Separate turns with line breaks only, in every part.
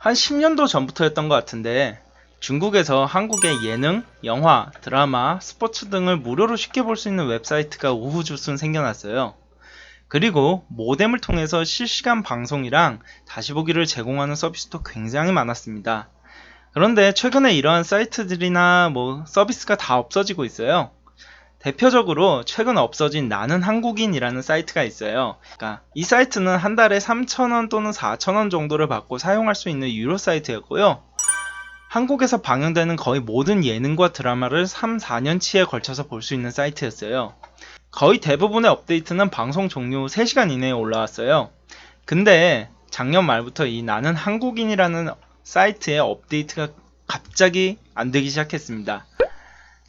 한 10년도 전부터였던 것 같은데 중국에서 한국의 예능, 영화, 드라마, 스포츠 등을 무료로 쉽게 볼 수 있는 웹사이트가 우후죽순 생겨났어요. 그리고 모뎀을 통해서 실시간 방송이랑 다시 보기를 제공하는 서비스도 굉장히 많았습니다. 그런데 최근에 이러한 사이트들이나 뭐 서비스가 다 없어지고 있어요. 대표적으로 최근 없어진 나는 한국인이라는 사이트가 있어요. 그러니까 이 사이트는 한 달에 3,000원 또는 4,000원 정도를 받고 사용할 수 있는 유료 사이트였고요. 한국에서 방영되는 거의 모든 예능과 드라마를 3, 4년치에 걸쳐서 볼 수 있는 사이트였어요. 거의 대부분의 업데이트는 방송 종료 후 3시간 이내에 올라왔어요. 근데 작년 말부터 이 나는 한국인이라는 사이트의 업데이트가 갑자기 안 되기 시작했습니다.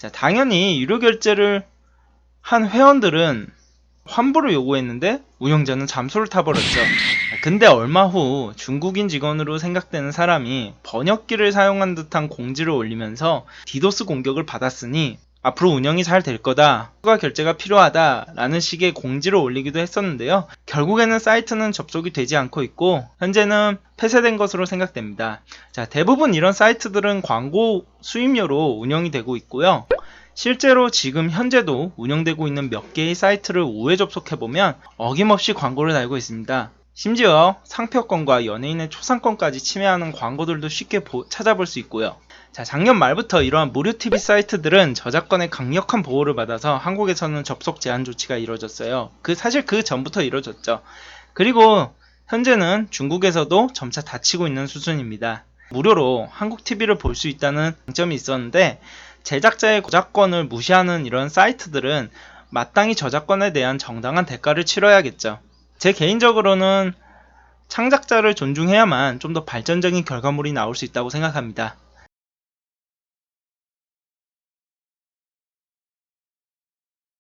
자, 당연히 유료 결제를 한 회원들은 환불을 요구했는데 운영자는 잠수를 타버렸죠. 근데 얼마 후 중국인 직원으로 생각되는 사람이 번역기를 사용한 듯한 공지를 올리면서 디도스 공격을 받았으니 앞으로 운영이 잘 될 거다. 추가 결제가 필요하다. 라는 식의 공지를 올리기도 했었는데요. 결국에는 사이트는 접속이 되지 않고 있고, 현재는 폐쇄된 것으로 생각됩니다. 자, 대부분 이런 사이트들은 광고 수입료로 운영이 되고 있고요. 실제로 지금 현재도 운영되고 있는 몇 개의 사이트를 우회 접속해보면 어김없이 광고를 달고 있습니다. 심지어 상표권과 연예인의 초상권까지 침해하는 광고들도 쉽게 보- 찾아볼 수 있고요. 자, 작년 말부터 이러한 무료 TV 사이트들은 저작권의 강력한 보호를 받아서 한국에서는 접속 제한 조치가 이루어졌어요. 그 사실 그 전부터 이루어졌죠. 그리고 현재는 중국에서도 점차 닫히고 있는 수준입니다. 무료로 한국 TV를 볼 수 있다는 장점이 있었는데 제작자의 저작권을 무시하는 이런 사이트들은 마땅히 저작권에 대한 정당한 대가를 치러야겠죠. 제 개인적으로는 창작자를 존중해야만 좀 더 발전적인 결과물이 나올 수 있다고 생각합니다.